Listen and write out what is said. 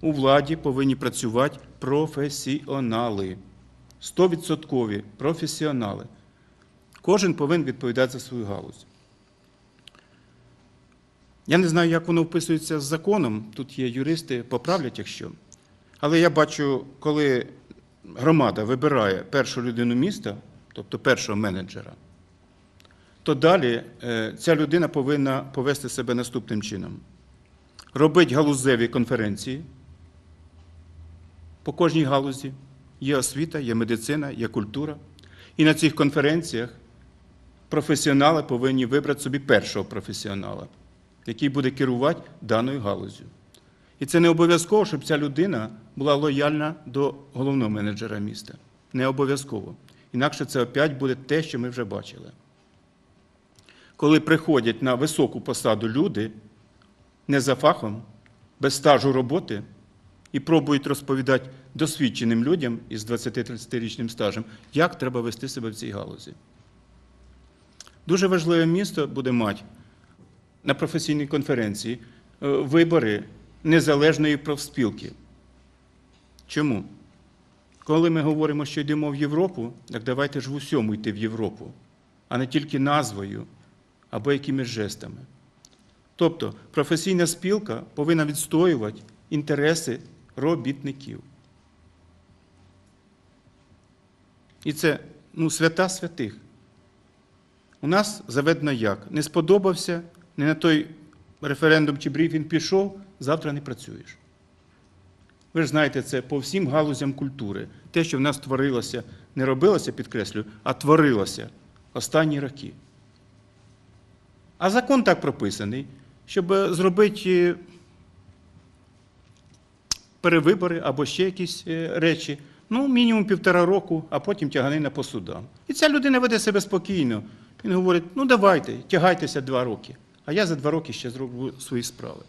у владі повинні працювати професіонали. Стовідсоткові професіонали. Кожен повинен відповідати за свою галузь. Я не знаю, як воно вписується з законом. Тут є юристи, поправлять, якщо. Але я бачу, коли громада вибирає першу людину міста, тобто першого менеджера, то далі е, ця людина повинна повести себе наступним чином: робити галузеві конференції по кожній галузі. Є освіта, є медицина, є культура. І на цих конференціях професіонали повинні вибрати собі першого професіонала, який буде керувати даною галузю. І це не обов'язково, щоб ця людина була лояльна до головного менеджера міста. Не обов'язково. Інакше це опять буде те, що ми вже бачили. Коли приходять на високу посаду люди, не за фахом, без стажу роботи, і пробують розповідати досвідченим людям із 20-30-річним стажем, як треба вести себе в цій галузі. Дуже важливе місто буде мати на професійній конференції е, вибори незалежної профспілки. Чому? Коли ми говоримо, що йдемо в Європу, так давайте ж в усьому йти в Європу, а не тільки назвою або якимись жестами. Тобто професійна спілка повинна відстоювати інтереси робітників. І це ну, свята святих. У нас заведено як? Не сподобався, не на той референдум чи брифінг пішов, завтра не працюєш. Ви ж знаєте, це по всім галузям культури. Те, що в нас творилося, не робилося, підкреслюю, а творилося останні роки. А закон так прописаний, щоб е, зробити е, перевибори або ще якісь е, речі. Ну, мінімум півтора року, а потім тяганина по судам. І ця людина веде себе спокійно. Він говорить: ну давайте, тягайтеся два роки, а я за два роки ще зроблю свої справи.